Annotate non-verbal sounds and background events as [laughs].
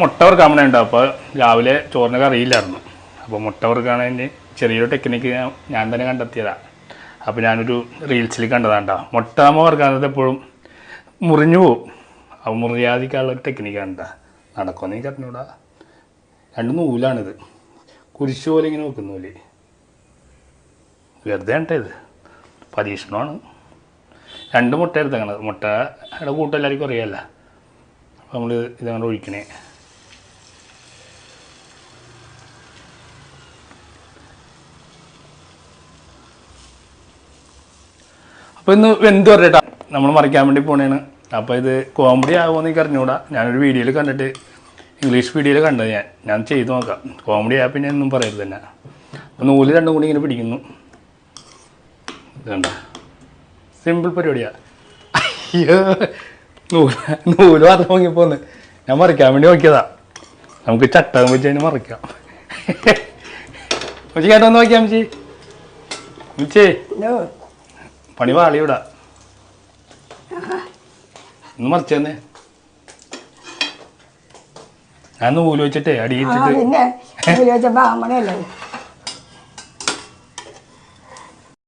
മുട്ട വറുക്കാൻ ഉണ്ടാവും അപ്പോൾ രാവിലെ ചോറിനൊക്കെ അറിയില്ലായിരുന്നു. അപ്പോൾ മുട്ട വറുക്കാണതിന് ചെറിയൊരു ടെക്നിക്ക് ഞാൻ തന്നെ കണ്ടെത്തിയതാണ് അപ്പോൾ ഞാനൊരു റീൽസിൽ കണ്ടതാണ്ടാ. മുട്ട നമ്മൾ വറുക്കാത്തത് എപ്പോഴും മുറിഞ്ഞു പോവും. അപ്പോൾ മുറിയാതിക്കാനുള്ള ഒരു ടെക്നിക്കാണ് കേട്ടോ നടക്കുമെന്ന് എനിക്ക് അറിഞ്ഞൂടാ. രണ്ട് നൂലാണിത്. കുരിശ് പോലെ ഇങ്ങനെ വെക്കുന്ന പോലെ വെറുതെ ഇത്. പരീക്ഷണമാണ്. രണ്ട് മുട്ട എടുത്തേക്കണത്. മുട്ടയുടെ കൂട്ടം എല്ലാവർക്കും അറിയാമല്ല അപ്പോൾ നമ്മൾ ഇതങ്ങനെ ഒഴിക്കണേ. അപ്പോൾ ഇന്ന് വെന്ത് പറഞ്ഞിട്ടാ. നമ്മൾ മറിക്കാൻ വേണ്ടി പോണേണ്. അപ്പോൾ ഇത് കോമഡി ആകുമോ എന്ന് എനിക്ക് അറിഞ്ഞൂടാ. ഞാനൊരു വീഡിയോയിൽ കണ്ടിട്ട് ഇംഗ്ലീഷ് വീഡിയോയിൽ കണ്ടത് ഞാൻ. ഞാൻ ചെയ്ത് നോക്കാം. കോമഡി ആയാൽ പിന്നെ ഒന്നും പറയരുത് തന്നെ. അപ്പോൾ നൂൽ രണ്ടും കൂടി ഇങ്ങനെ പിടിക്കുന്നു. ഇത് സിമ്പിൾ പരിപാടിയാ. അയ്യോ. നൂൽ നൂൽ മാത്രം പോന്ന്. ഞാൻ മറിക്കാൻ വേണ്ടി നോക്കിയതാ. നമുക്ക് ചട്ടകം വെച്ച് അതിന് മറിക്കാം. [laughs] ചേട്ടാ നോക്കിയാ മിച്ചി ഉച്ചേ. നോ പണി വാളി ഇവിടെ ഒന്ന് മറിച്ച് തന്നെ ഞാൻ നൂൽ വെച്ചിട്ടേ അടിയിച്ചിട്ട്. പിന്നെ വെച്ച അമ്മണല്ലേ